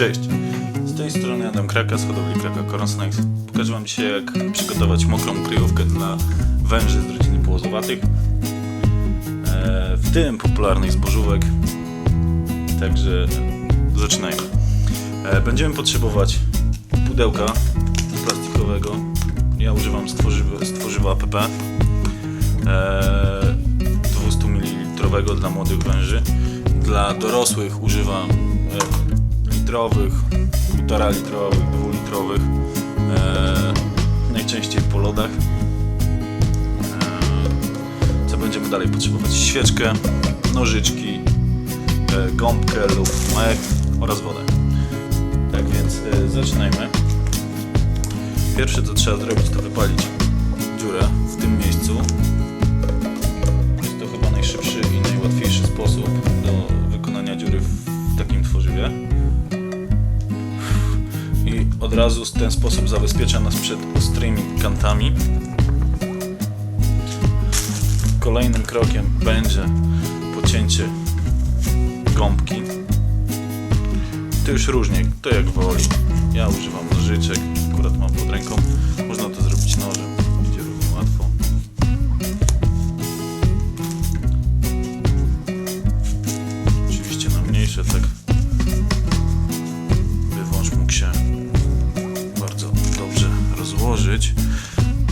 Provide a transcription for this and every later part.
Cześć! Z tej strony Adam Kraka z hodowli Kraka Coron Snacks. Pokażę Wam dzisiaj jak przygotować mokrą kryjówkę dla węży z rodziny płozowatych. E, w tym popularnych zbożówek. Także zaczynajmy. E, będziemy potrzebować pudełka plastikowego. Ja używam z tworzywa, z tworzywa APP. E, 200 ml dla młodych węży. Dla dorosłych używam e, litrowych, 1,5 litrowych, 2 litrowych. E, najczęściej po lodach. E, co będziemy dalej potrzebować? Świeczkę, nożyczki, e, gąbkę lub mek oraz wodę. Tak więc e, zaczynajmy. Pierwsze co trzeba zrobić to wypalić dziurę w tym miejscu. Jest to chyba najszybszy i najłatwiejszy sposób do wykonania dziury w takim tworzywie. Od razu ten sposób zabezpiecza nas przed ostrymi kantami. Kolejnym krokiem będzie pocięcie gąbki. To już różnie, kto jak woli. Ja używam nożyczek, akurat mam pod ręką.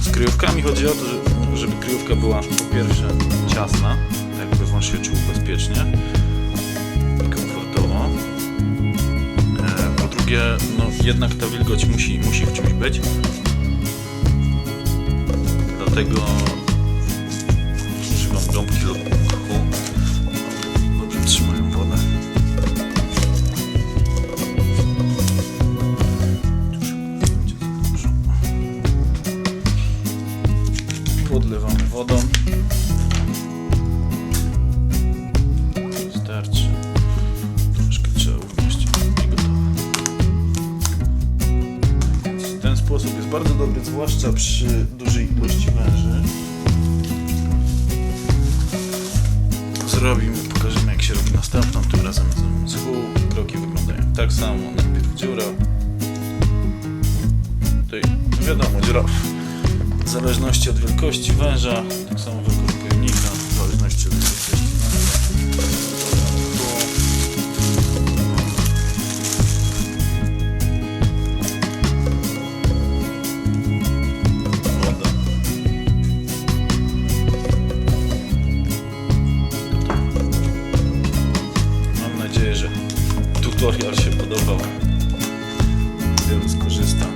Z kryjówkami chodzi o to, że- żeby kryjówka była po pierwsze ciasna, tak by wąż się czuł bezpiecznie i komfortowo. E, Po drugie, no jednak ta wilgoć musi, musi w czymś być. Dlatego używam gąbki lub jest bardzo dobry, zwłaszcza przy dużej ilości węży. Zrobimy, pokażemy jak się robi następną, tym razem z mchu. Kroki wyglądają tak samo, najpierw dziura. Tutaj wiadomo, dziura w zależności od wielkości węża, tak samo wielkość pojemnika, w zależności od wielkości tutorial się podobał. Wielu skorzysta.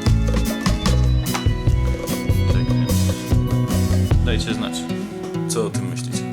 Tak dajcie znać, co o tym myślicie.